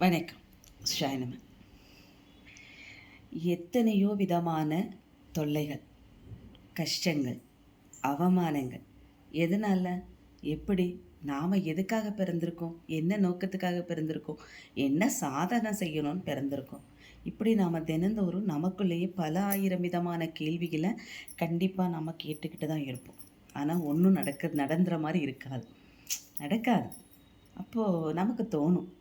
வணக்கம் ஷாயனம எத்தனையோ விதமான தொல்லைகள் கஷ்டங்கள் அவமானங்கள். எதனால்? எப்படி? நாம் எதுக்காக பிறந்திருக்கோம்? என்ன நோக்கத்துக்காக பிறந்திருக்கோம்? என்ன சாதனை செய்யணும்னு பிறந்திருக்கோம்? இப்படி நாம் தினந்தோறும் நமக்குள்ளேயே பல ஆயிரம் விதமான கேள்விகளை கண்டிப்பாக நம்ம கேட்டுக்கிட்டு தான் இருப்போம். ஆனால் ஒன்றும் நடக்க நடந்துற மாதிரி இருக்காது. நடக்காது. அப்போது நமக்கு தோணும்.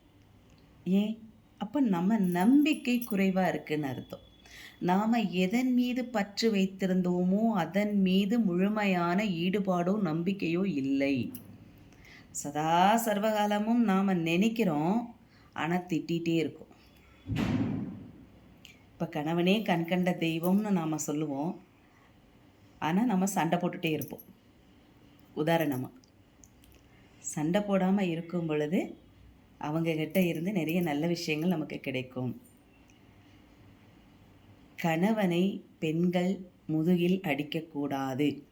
ஏன்? அப்போ நம்ம நம்பிக்கை குறைவாக இருக்குன்னு அர்த்தம். நாம் எதன் மீது பற்று வைத்திருந்தோமோ அதன் மீது முழுமையான ஈடுபாடோ நம்பிக்கையோ இல்லை. சதா சர்வகாலமும் நாம் நினைக்கிறோம் ஆனால் திட்டிகிட்டே இருக்கும். இப்போ கணவனே கண்கண்ட தெய்வம்னு நாம் சொல்லுவோம். ஆனால் நம்ம சண்டை போட்டுகிட்டே இருப்போம். உதாரணமாக சண்டை போடாமல் இருக்கும் பொழுது அவங்கக்கிட்ட இருந்து நிறைய நல்ல விஷயங்கள் நமக்கு கிடைக்கும். கணவனை பெண்கள் முதுகில் அடிக்கக்கூடாது.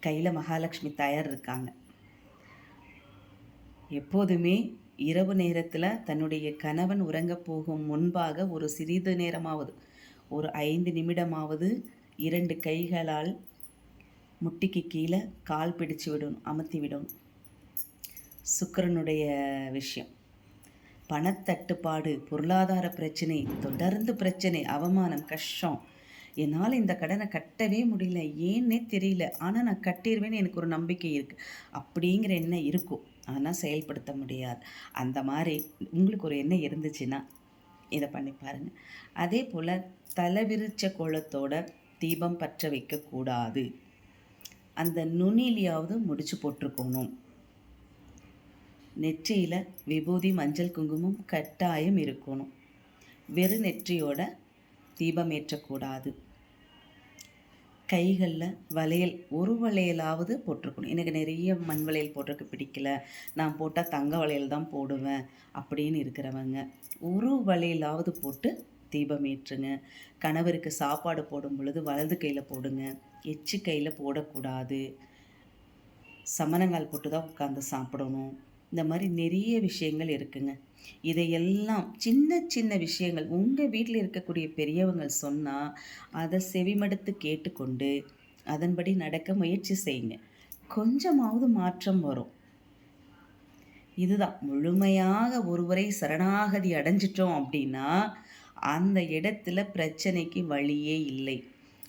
கையில் மகாலட்சுமி தயார் இருக்காங்க. எப்போதுமே இரவு நேரத்தில் தன்னுடைய கணவன் உறங்க போகும் முன்பாக ஒரு சிறிது நேரமாவது ஒரு ஐந்து நிமிடமாவது இரண்டு கைகளால் முட்டிக்கு கீழே கால் பிடிச்சு விடணும் அமர்த்தி விடணும். சுக்கரனுடைய விஷயம். பணத்தட்டுப்பாடு பொருளாதார பிரச்சனை தொடர்ந்து பிரச்சனை அவமானம் கஷ்டம். என்னால் இந்த கடனை கட்டவே முடியல. ஏன்னே தெரியல. ஆனால் நான் கட்டிடுவேன்னு எனக்கு ஒரு நம்பிக்கை இருக்குது அப்படிங்கிற எண்ணம் இருக்கும். ஆனால் செயல்படுத்த முடியாது. அந்த மாதிரி உங்களுக்கு ஒரு எண்ணம் இருந்துச்சுன்னா இதை பண்ணி பாருங்கள் அதே போல் தலைவிரிச்ச கோலத்தோட தீபம் பற்ற வைக்கக்கூடாது. அந்த நுனிலியாவது முடிச்சு போட்டிருக்கணும். நெற்றியில் விபூதி மஞ்சள் குங்குமம் கட்டாயம் இருக்கணும். வெறு நெற்றியோட தீபம் ஏற்றக்கூடாது. கைகளில் வளையல் ஒரு வளையலாவது போட்டிருக்கணும். எனக்கு நிறைய மண் வளையல் போட்டிருக்கு பிடிக்கல. நான் போட்டால் தங்க வளையல் தான் போடுவேன் அப்படின்னு இருக்கிறவங்க ஒரு வளையலாவது போட்டு தீபம் ஏற்றுங்க. கணவருக்கு சாப்பாடு போடும் பொழுது வலது கையில் போடுங்க. எச்சு கையில் போடக்கூடாது. சமணங்கால் போட்டு தான் உட்காந்து சாப்பிடணும். இந்த மாதிரி நிறைய விஷயங்கள் இருக்குங்க. இதையெல்லாம் சின்ன சின்ன விஷயங்கள் உங்கள் வீட்டில் இருக்கக்கூடிய பெரியவங்க சொன்னால் அதை செவிமடுத்து கேட்டுக்கொண்டு அதன்படி நடக்க முயற்சி செய்யுங்க. கொஞ்சமாவது மாற்றம் வரும். இதுதான். முழுமையாக ஒருவரை சரணாகதி அடைஞ்சிட்டோம் அப்படின்னா அந்த இடத்துல பிரச்சனைக்கு வழியே இல்லை.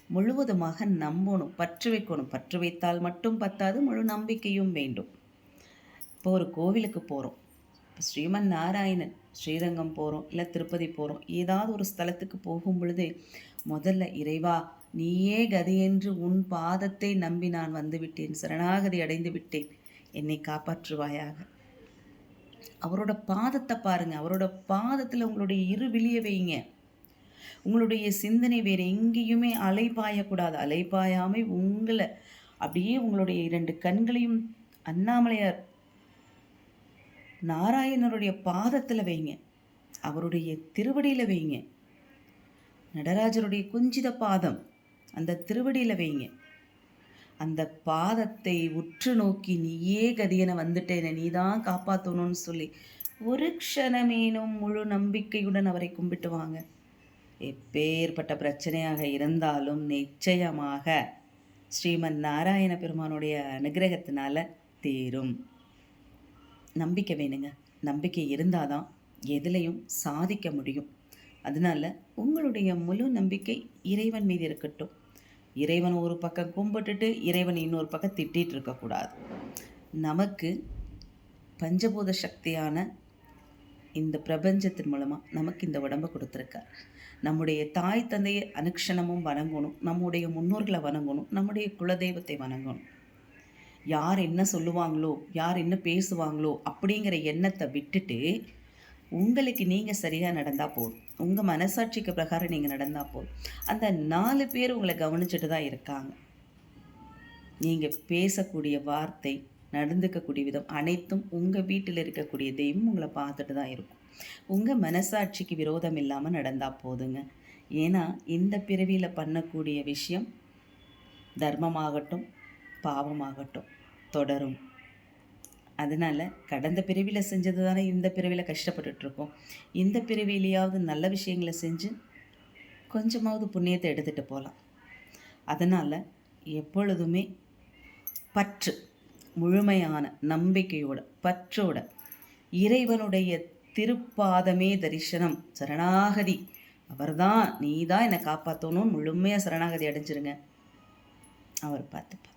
முழுவதுமாக நம்பணும் பற்று வைக்கணும். பற்று வைத்தால் மட்டும் பத்தாது முழு நம்பிக்கையும் வேண்டும். இப்போ ஒரு கோவிலுக்கு போகிறோம் இப்போ ஸ்ரீமன் நாராயணன் ஸ்ரீரங்கம் போகிறோம் இல்லை திருப்பதி போகிறோம் ஏதாவது ஒரு ஸ்தலத்துக்கு போகும் பொழுது முதல்ல இறைவா நீயே கதையென்று உன் பாதத்தை நம்பி நான் வந்துவிட்டேன் சரணாகதி அடைந்து விட்டேன் என்னை காப்பாற்றுவாயாக. அவரோட பாதத்தை பாருங்கள் அவரோட பாதத்தில் உங்களுடைய இரு விழிய வைங்க. உங்களுடைய சிந்தனை வேறு எங்கேயுமே அலைபாயக்கூடாது. அலைபாயாமை உங்களை அப்படியே உங்களுடைய இரண்டு கண்களையும் அண்ணாமலையார் நாராயணருடைய பாதத்தில் வைங்க. அவருடைய திருவடியில் வைங்க. நடராஜருடைய குஞ்சித பாதம் அந்த திருவடியில் வைங்க. அந்த பாதத்தை உற்று நோக்கி நீயே கதியனை வந்துட்டேன நீ தான் காப்பாற்றணும்னு சொல்லி ஒரு க்ஷணமேனும் முழு நம்பிக்கையுடன் அவரை கும்பிட்டு வாங்க. எப்பேற்பட்ட பிரச்சனையாக இருந்தாலும் நிச்சயமாக ஸ்ரீமன் நாராயண பெருமானுடைய அனுகிரகத்தினால தீரும். நம்பிக்கை வேணுங்க. நம்பிக்கை இருந்தால் தான் எதுலேயும் சாதிக்க முடியும். அதனால் உங்களுடைய முழு நம்பிக்கை இறைவன் மீது இருக்கட்டும். இறைவன் ஒரு பக்கம் கும்பிட்டுட்டு இறைவன் இன்னொரு பக்கம் திட்டிகிட்டு இருக்கக்கூடாது. நமக்கு பஞ்சபூத சக்தியான இந்த பிரபஞ்சத்தின் மூலமாக நமக்கு இந்த உடம்பை கொடுத்துருக்கார். நம்முடைய தாய் தந்தையை அனுக்ஷணமும் வணங்கணும். நம்முடைய முன்னோர்களை வணங்கணும். நம்முடைய குலதெய்வத்தை வணங்கணும். யார் என்ன சொல்லுவாங்களோ யார் என்ன பேசுவாங்களோ அப்படிங்கிற எண்ணத்தை விட்டுட்டு உங்களுக்கு நீங்கள் சரியாக நடந்தால் போதும். உங்கள் மனசாட்சிக்கு பிரகாரம் நீங்கள் நடந்தால் போதும். அந்த நாலு பேர் உங்களை கவனிச்சுட்டு தான் இருக்காங்க. நீங்கள் பேசக்கூடிய வார்த்தை நடந்துக்கக்கூடிய விதம் அனைத்தும் உங்கள் வீட்டில் இருக்கக்கூடிய தெய்வம் உங்களை பார்த்துட்டு தான் இருக்கும். உங்கள் மனசாட்சிக்கு விரோதம் இல்லாமல் நடந்தால் போதுங்க. ஏன்னா இந்த பிறவியில் பண்ணக்கூடிய விஷயம் தர்மமாகட்டும் பாவமாகட்டும் தொடரும். அதனால் கடந்த பிறவியில் செஞ்சது தானே இந்த பிறவியில் கஷ்டப்பட்டுட்ருக்கோம். இந்த பிறவிலையாவது நல்ல விஷயங்களை செஞ்சு கொஞ்சமாவது புண்ணியத்தை எடுத்துகிட்டு போகலாம் அதனால் எப்பொழுதுமே பற்று முழுமையான நம்பிக்கையோட பற்றோட இறைவனுடைய திருப்பாதமே தரிசனம் சரணாகதி. அவர்தான் நீ தான் என்னை காப்பாற்றணும் முழுமையாக சரணாகதி அடைஞ்சிருங்க. அவர் பார்த்துப்பார்.